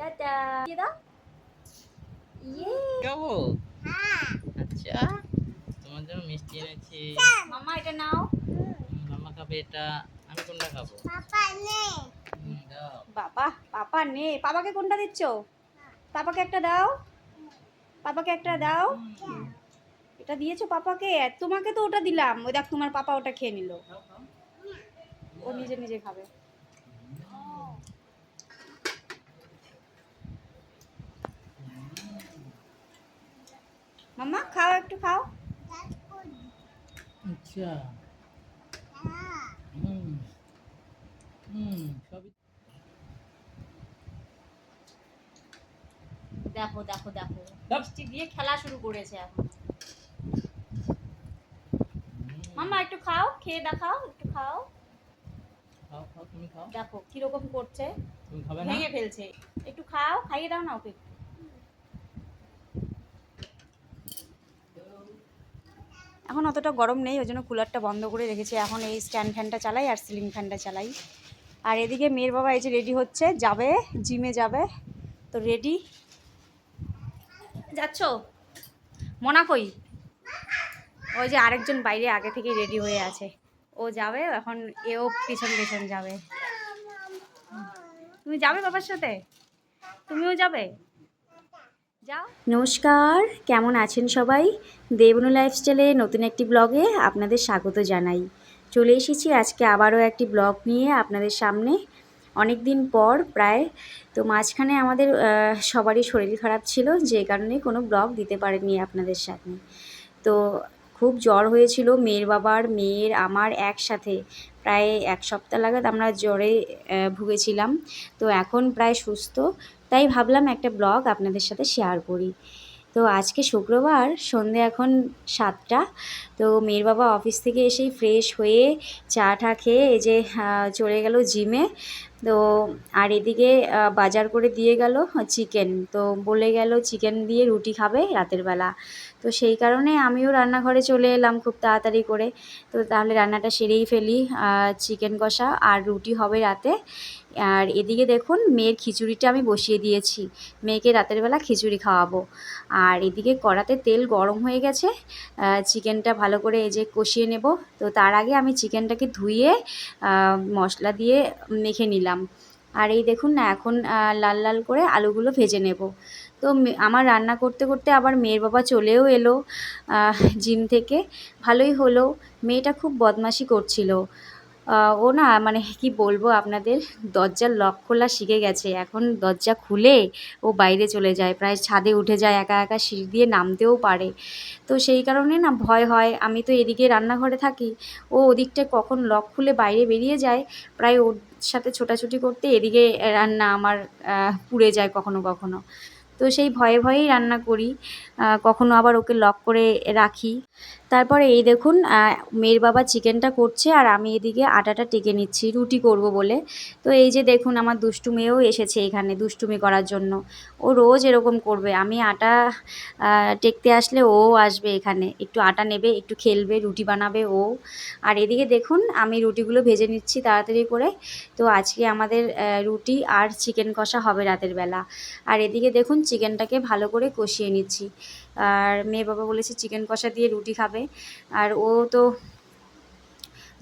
Tata দিয়ে দাও ইয়ে খাব আচ্ছা তোমার জন্য মিষ্টি এনেছি। মামা এটা নাও। মামা খাবে এটা। আমি কোনটা খাব? হুম, দাও। বাবা পাপা নে। পাপাকে কোনটা দিচ্ছ? পাপাকে একটা দাও। পাপাকে একটা দাও। এটা দিয়েছ পাপাকে? তোমাকে তো ওটা দিলাম। ওই দেখ তোমার পাপা ওটা খেয়ে নিল। ও নিজে নিজে খাবে। মাম্মা খাও একটু খাও। আচ্ছা। হুম হুম সবই দেখো দেখো দেখো। মিষ্টি দিয়ে খেলা শুরু করেছে এখন। মাম্মা একটু খাও খেয়ে দেখাও একটু খাও। খাও খাও তুমি খাও। দেখো কীরকম করছে। তুমি খাবে না? ভেঙে ফেলছে। একটু খাও খাইয়ে দাও না ওকে এখন অতটা গরম নেই, ওই জন্য কুলারটা বন্ধ করে রেখেছি। এখন এই স্ট্যান্ড ফ্যানটা চালাই আর সিলিং ফ্যানটা চালাই। আর এদিকে মেয়ের বাবা এই যে রেডি হচ্ছে, যাবে জিমে যাবে। তো রেডি যাচ্ছ? মনা কই? ওই যে আরেকজন বাইরে আগে থেকেই রেডি হয়ে আছে। ও যাবে, এখন এও পিছন পিছন যাবে। তুমি যাবে বাবার সাথে? তুমিও যাবে? নমস্কার, কেমন আছেন সবাই? দেবনু লাইফস্টাইলে নতুন একটি ব্লগে আপনাদের স্বাগত জানাই। চলে এসেছি আজকে আবারও একটি ব্লগ নিয়ে আপনাদের সামনে। অনেক দিন পর প্রায় তো মাঝখানে আমাদের সবারই শরীর খারাপ ছিল, যে কারণে কোনো ব্লগ দিতে পারেনি আপনাদের সামনে। তো খুব জ্বর হয়েছিল, মেয়ের বাবার, মেয়ের, আমার একসাথে। প্রায় এক সপ্তাহ লাগাত আমরা জ্বরে ভুগেছিলাম। তো এখন প্রায় সুস্থ। তাই ভাবলাম একটা ব্লগ আপনাদের সাথে শেয়ার করি। তো আজকে শুক্রবার, সন্ধে এখন সাতটা। তো মেয়ের বাবা অফিস থেকে এসেই ফ্রেশ হয়ে চা টা খেয়ে এই যে চলে গেল জিমে। তো, আর এদিকে বাজার করে দিয়ে গেল চিকেন। তো বলে গেল, চিকেন দিয়ে রুটি খাবে রাতের বেলা। তো সেই কারণে আমিও রান্নাঘরে চলে এলাম খুব তাড়াতাড়ি করে। তো তাহলে রান্নাটা সেরেই ফেলি চিকেন কষা আর রুটি হবে রাতে। আর এদিকে দেখুন, মেয়ের খিচুড়িটা আমি বসিয়ে দিয়েছি। মেয়েকে রাতের বেলা খিচুড়ি খাওয়াবো। আর এদিকে কড়াতে তেল গরম হয়ে গেছে। চিকেনটা ভালো করে যে কষিয়ে নেব। তো তার আগে আমি চিকেনটাকে ধুয়ে মশলা দিয়ে মেখে নিলাম। আর এই দেখুন না, এখন লাল লাল করে আলুগুলো ভেজে নেব। তো আমার রান্না করতে করতে আবার মেয়ের বাবা চলেও এলো জিম থেকে। ভালোই হলো। মেয়েটা খুব বদমাশি করছিল। ও না মানে কি বলব আপনাদের, দরজার লক খোলা শিখে গেছে। এখন দরজা খুলে ও বাইরে চলে যায়, প্রায় ছাদে উঠে যায়, একা একা সিঁড়ি দিয়ে নামতেও পারে। তো সেই কারণে না ভয় হয়। আমি তো এদিকে রান্নাঘরে থাকি, ও ওদিকটায় কখন লক খুলে বাইরে বেরিয়ে যায়, প্রায় ওর সাথে ছোটাছুটি করতে এদিকে রান্না আমার পুড়ে যায় কখনো কখনো। তো সেই ভয়ে ভয়েই রান্না করি। কখনো আবার ওকে লক করে রাখি। তারপরে এই দেখুন মেয়ের বাবা চিকেনটা করছে আর আমি এদিকে আটাটা টেকে নিচ্ছি, রুটি করব বলে। তো এই যে দেখুন, আমার দুষ্টু মেয়েও এসেছে এখানে দুষ্টুমি করার জন্য। ও রোজ এরকম করবে। আমি আটা টেকতে আসলে ও আসবে এখানে। একটু আটা নেবে, একটু খেলবে, রুটি বানাবে ও। আর এদিকে দেখুন, আমি রুটিগুলো ভেজে নিচ্ছি তাড়াতাড়ি করে। তো আজকে আমাদের রুটি আর চিকেন কষা হবে রাতের বেলা। আর এদিকে দেখুন, চিকেনটাকে ভালো করে কষিয়ে নিচ্ছি। আর মেয়ে বাবা বলেছে চিকেন কষা দিয়ে রুটি খাবে। আর ও তো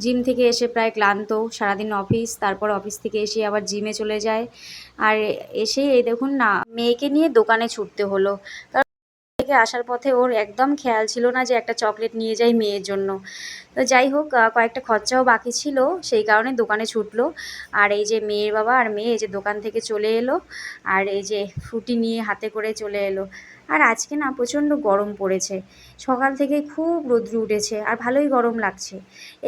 জিম থেকে এসে প্রায় ক্লান্ত, সারাদিন অফিস তারপর অফিস থেকে এসে আবার জিমে চলে যায়। আর এসে এই দেখুন না, মেয়েকে নিয়ে দোকানে ছুটতে হলো। কারণ থেকে আসার পথে ওর একদম খেয়াল ছিল না যে একটা চকলেট নিয়ে যাই মেয়ের জন্য। তো যাই হোক কয়েকটা খরচাও বাকি ছিল, সেই কারণে দোকানে ছুটলো। আর এই যে মেয়ের বাবা আর মেয়ে, এই যে দোকান থেকে চলে এলো। আর এই যে ফ্রুটি নিয়ে হাতে করে চলে এলো। আর আজকে না প্রচণ্ড গরম পড়েছে। সকাল থেকে খুব রৌদ্র উঠেছে আর ভালোই গরম লাগছে।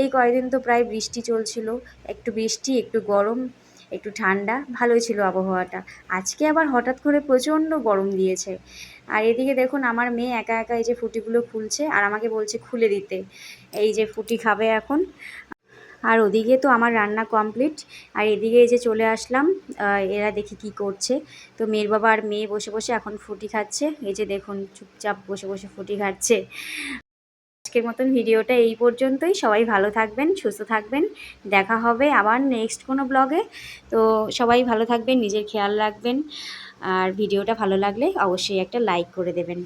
এই কয়েকদিন তো প্রায় বৃষ্টি চলছিল। একটু বৃষ্টি, একটু গরম, একটু ঠান্ডা, ভালোই ছিল আবহাওয়াটা। আজকে আবার হঠাৎ করে প্রচণ্ড গরম দিয়েছে। আর এদিকে দেখুন, আমার মেয়ে একা একা এই যে ফুটিগুলো খুলছে আর আমাকে বলছে খুলে দিতে। এই যে ফুটি খাবে এখন। আর ওদিকে তো আমার রান্না কমপ্লিট আর এদিকে এই যে চলে আসলাম এরা দেখি কি করছে। তো মেয়ের বাবা আর মেয়ে বসে বসে এখন ফুটি খাচ্ছে। এই যে দেখুন, চুপচাপ বসে বসে ফুটি খাচ্ছে। আজকের মতন ভিডিওটা এই পর্যন্তই। সবাই ভালো থাকবেন, সুস্থ থাকবেন। দেখা হবে আবার নেক্সট কোনো ব্লগে তো সবাই ভালো থাকবেন, নিজের খেয়াল রাখবেন। আর ভিডিওটা ভালো লাগলে অবশ্যই একটা লাইক করে দেবেন।